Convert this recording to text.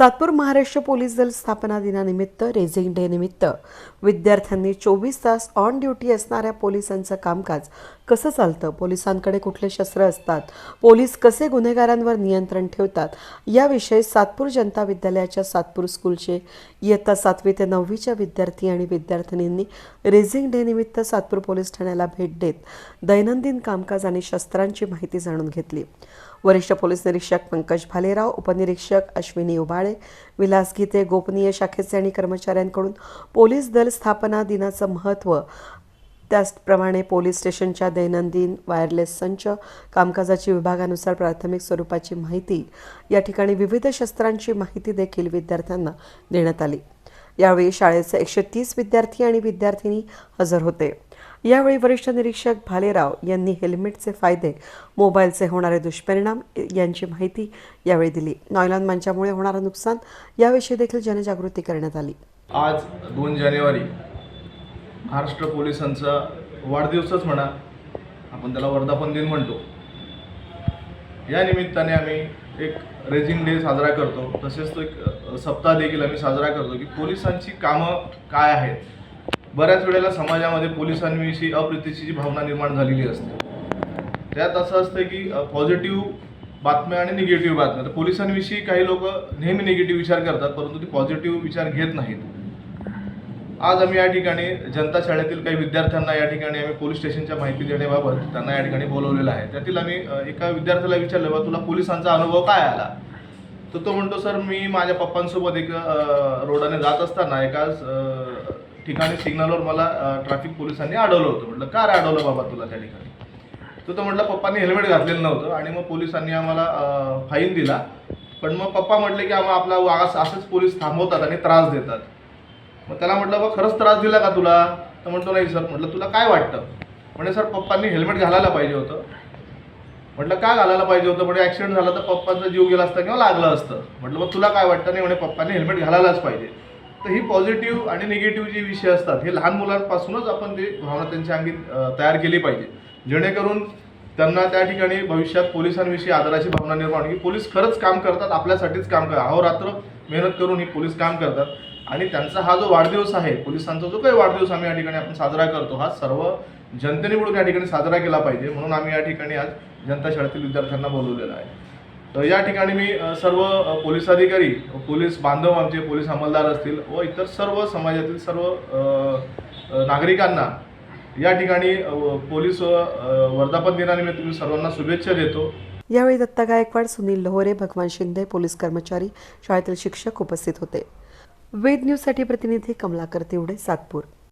Satpur Maharashtra police दल स्थापना दिनानिमित्त रेझिंग डे निमित्त विद्यार्थ्यांनी चोवीस तास ऑन ड्युटी असणाऱ्या पोलिसांचं कामकाज कसं चालतं? पोलिसांकडे कुठले शस्त्र असतात? पोलीस कसे गुन्हेगारांवर नियंत्रण ठेवतात? याविषयी सातपूर जनता विद्यालयाच्या सातपूर स्कूलचे इयत्ता सातवी ते नववीच्या विद्यार्थी आणि विद्यार्थिनींनी रेझिंग डे निमित्त सातपूर पोलीस ठाण्याला भेट देत दैनंदिन कामकाज आणि शस्त्रांची माहिती जाणून घेतली. वरिष्ठ पोलीस निरीक्षक पंकज भालेराव उपनिरीक्षक अश्विनी उबाळे विलास गीते गोपनीय शाखेचे आणि कर्मचाऱ्यांकडून पोलीस दल स्थापना दिनाचं महत्त्व. त्याचप्रमाणे पोलीस स्टेशनच्या दैनंदिन वायरलेस संच कामकाजाची विभागानुसार प्राथमिक स्वरूपाची माहिती या ठिकाणी विविध शस्त्रांची माहिती देखील विद्यार्थ्यांना देण्यात आली. यावेळी शाळेचे एकशे तीस विद्यार्थी आणि विद्यार्थिनी हजर होते. यावेळी वरिष्ठ निरीक्षक भालेराव यांनी हेल्मेटचे फायदे मोबाईलचे होणारे दुष्परिणाम यांची माहिती यावेळी दिली. नॉयलॉन मंचामुळे होणारं नुकसान याविषयी देखील जनजागृती करण्यात आली. आज दोन जानेवारी महाराष्ट्र पोलिसांचा वाढदिवसच म्हणा आपण त्याला वर्धापन दिन म्हणतो. या निमित्ताने आम्ही एक रेझिंग डे साजरा करतो. तसेच तो एक सप्ताह देखील आम्ही साजरा करतो की पोलिसांची कामं काय आहेत? बऱ्याच वेळेला समाजामध्ये पोलिसांविषयी अप्रितीची जी भावना निर्माण झालेली असते. त्यात असं असतं की पॉझिटिव्ह बातम्या आणि निगेटिव्ह बातम्या. तर पोलिसांविषयी काही लोक नेहमी निगेटिव्ह विचार करतात परंतु ते पॉझिटिव्ह विचार घेत नाहीत. आज आम्ही या ठिकाणी जनता शाळेतील काही विद्यार्थ्यांना या ठिकाणी आम्ही पोलीस स्टेशनच्या माहिती देण्याबाबत त्यांना या ठिकाणी बोलवलेलं आहे. त्यातील आम्ही एका विद्यार्थ्याला विचारलं बा तुला पोलिसांचा अनुभव काय आला? तर तो म्हणतो सर मी माझ्या पप्पांसोबत एक रोडाने जात असताना एका ठिकाणी सिग्नलवर मला ट्रॅफिक पोलिसांनी अडवलं होतं. म्हटलं का रे अडवलं बाबा तुला त्या ठिकाणी? तर तो म्हटलं पप्पांनी हेल्मेट घातलेलं नव्हतं आणि मग पोलिसांनी आम्हाला फाईन दिला. पण मग पप्पा म्हटले की आम्हाला आपला वास असंच पोलीस थांबवतात आणि त्रास देतात. मग त्याला म्हटलं बा खरंच त्रास दिला का तुला? तर म्हणतो नाही सर. म्हटलं तुला काय वाटतं? म्हणजे सर पप्पांनी हेल्मेट घालायला पाहिजे होतं. म्हटलं का घालायला पाहिजे होतं? म्हणजे ॲक्सिडेंट झाला तर पप्पांचा जीव गेला असता किंवा लागलं असतं. म्हटलं मग तुला काय वाटतं? नाही म्हणे पप्पांनी हेल्मेट घालायलाच पाहिजे. तर ही पॉझिटिव्ह आणि निगेटिव्ह जे विषय असतात हे लहान मुलांपासूनच आपण ते भावना त्यांच्या अंगी तयार केली पाहिजे. जेणेकरून त्यांना त्या ठिकाणी भविष्यात पोलिसांविषयी आदराची भावना निर्माण होईल. पोलीस खरंच काम करतात आपल्यासाठीच काम करतात. अहोरात्र मेहनत करून ही पोलीस काम करतात. आणि त्यांचा हा जो वाढदिवस आहे पोलिसांचा जो काही वाढदिवस आम्ही या ठिकाणी आपण साजरा करतो हा सर्व जनतेने मिळून या ठिकाणी साजरा केला पाहिजे. म्हणून आम्ही या ठिकाणी आज जनता शाळेतील विद्यार्थ्यांना बोलवलेला आहे. तर या ठिकाणी मी सर्व पोलीस अधिकारी पोलीस बांधव आमचे पोलीस अंमलदार असतील व इतर सर्व समाजातील सर्व नागरिकांना या ठिकाणी पोलीस वर्धापन दिनानिमित्त मी सर्वांना शुभेच्छा देतो. यावेळी दत्ता गायकवाड सुनील लोहरे भगवान शिंदे पोलीस कर्मचारी शाळेतील शिक्षक उपस्थित होते. वेद न्यूजसाठी प्रतिनिधी कमलाकर तिवडे सातपूर.